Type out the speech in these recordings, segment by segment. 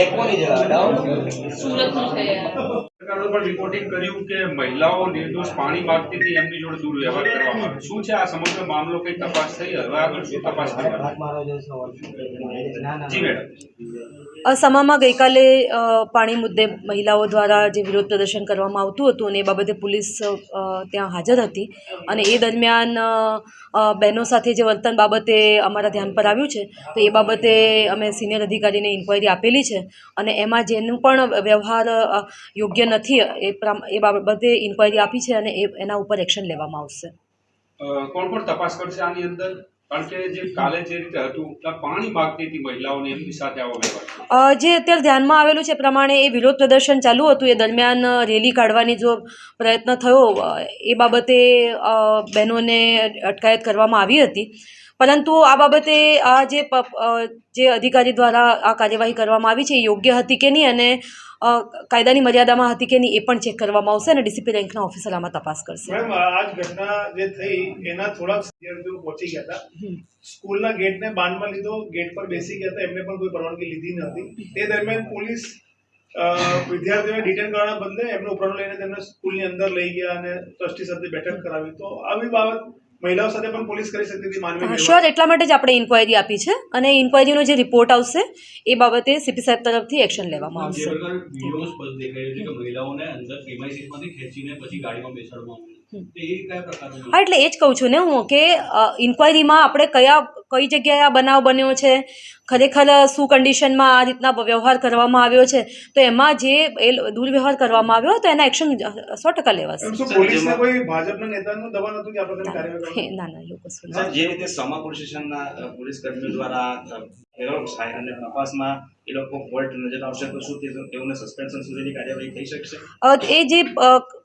એ કોની જવાબ સુરતનું છે યાર સરકારે પણ રિપોર્ટિંગ કર્યું કે મહિલાઓ નિર્દોષ પાણી માંગતી હતી એમની જોડે દુર્વ્યવહાર કરવામાં શું છે આ સમગ્ર મામલો? કઈ તપાસ થઈ? હવે આગળ શું તપાસ જી મેડમ. અસમામાં ગઈકાલે અ, પાણી મુદ્દે મહિલાઓ દ્વારા જે વિરોધ પ્રદર્શન કરવામાં આવતું હતું અને એ બાબતે પોલીસ ત્યાં હાજર હતી. અને એ દરમિયાન બહેનો સાથે જે વર્તન બાબતે અમારા ધ્યાન પર આવ્યું છે તો એ બાબતે અમે સિનિયર અધિકારીને ઇન્ક્વાયરી આપેલી છે. અને એમાં જેનું પણ વ્યવહાર યોગ્ય નથી એ એ એ બાબતે ઇન્ક્વાયરી આપી છે અને એ એના ઉપર એક્શન લેવામાં આવશે. કોણ કોણ તપાસ કરશે આની અંદર? કારણ કે જે કાલે જે રીતે હતું પાણી માંગતી હતી મહિલાઓને એમની સાથે આવો વ્યવહાર જે અત્યારે ધ્યાનમાં આવેલું છે પ્રમાણે એ વિરોધ પ્રદર્શન ચાલુ હતું. એ દરમિયાન રેલી કાઢવાની જો પ્રયત્ન થયો એ બાબતે બહેનોને અટકાયત કરવામાં આવી હતી. પરંતુ આ બાબતે આ જે જે અધિકારી દ્વારા આ કાર્યવાહી કરવામાં આવી છે એ યોગ્ય હતી કે નહીં? અને કાયદાની મર્યાદામાં હતી કે નહીં એ પણ ચેક કરવામાં આવશે અને ડીસીપી રેન્કના ઓફિસર આમાં તપાસ કરશે. આજ આ ઘટના જે થઈ એના થોડાક વિદ્યાર્થીઓ પહોંચી ગયા હતા. સ્કૂલના ગેટને બાંધમાં લીધો ગેટ પર બેસી ગયા હતા એમને પણ કોઈ પરવાનગી લીધી નહોતી તે દરમિયાન પોલીસ વિદ્યાર્થીઓને ડિટેન કરવાના બદલે એમને ઉપરનો લઈને તેમને સ્કૂલની અંદર લઈ ગયા અને ટ્રસ્ટી સાથે બેઠક કરાવી. તો આવી બાબત મહિલાઓ સાથે પણ પોલીસ કરી શકતી હતી માનવી શ્યોર એટલા માટે જ આપણે ઇન્ક્વાયરી આપી છે અને ઇન્ક્વાયરીનો જે રિપોર્ટ આવશે એ બાબતે સીપી સાહેબ તરફથી એક્શન લેવામાં આવશે. મહિલાઓને અંદર ખેંચીને પછી ગાડીમાં બેસાડવામાં હા એટલે એ જ કહું છું ને હું કે ઇન્ક્વાયરીમાં આપણે કયા કઈ જગ્યાએ આ બનાવ બન્યો છે ખરેખર શું કન્ડિશનમાં આ રીતના વ્યવહાર કરવામાં આવ્યો છે તો એમાં જે એ દુર્વ્યવહાર કરવામાં આવ્યો તો એના એક્શન સો ટકા લેવાશે? ના ના એવું કશું જે રીતે સમા પોલીસ પોલીસ કર્મીઓ દ્વારા અ, થાય અને તપાસમાં એ લોકો ફોલ્ટ નજર આવશે તો શું તેઓને સસ્પેન્શન સુધીની કાર્યવાહી થઈ શકશે? એ જે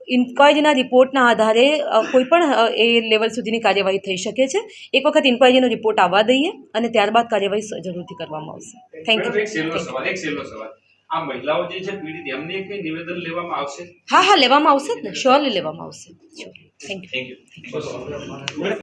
ઇન્ક્વાયરીના રિપોર્ટના આધારે અ, કોઈ પણ અ, એ લેવલ સુધીની કાર્યવાહી થઈ શકે છે. એક વખત ઇન્ક્વાયરીનો રિપોર્ટ આવવા દઈએ અને ત્યારબાદ કાર્યવાહી જરૂરથી કરવામાં આવશે. થેન્ક યુ સવાલ એક છેલ્લો સવાલ. આ મહિલાઓ જે છે પીડિત એમને કઈ નિવેદન લેવામાં આવશે? હા હા લેવામાં આવશે ને. શ્યોરલી લેવામાં આવશે. Thank you ready?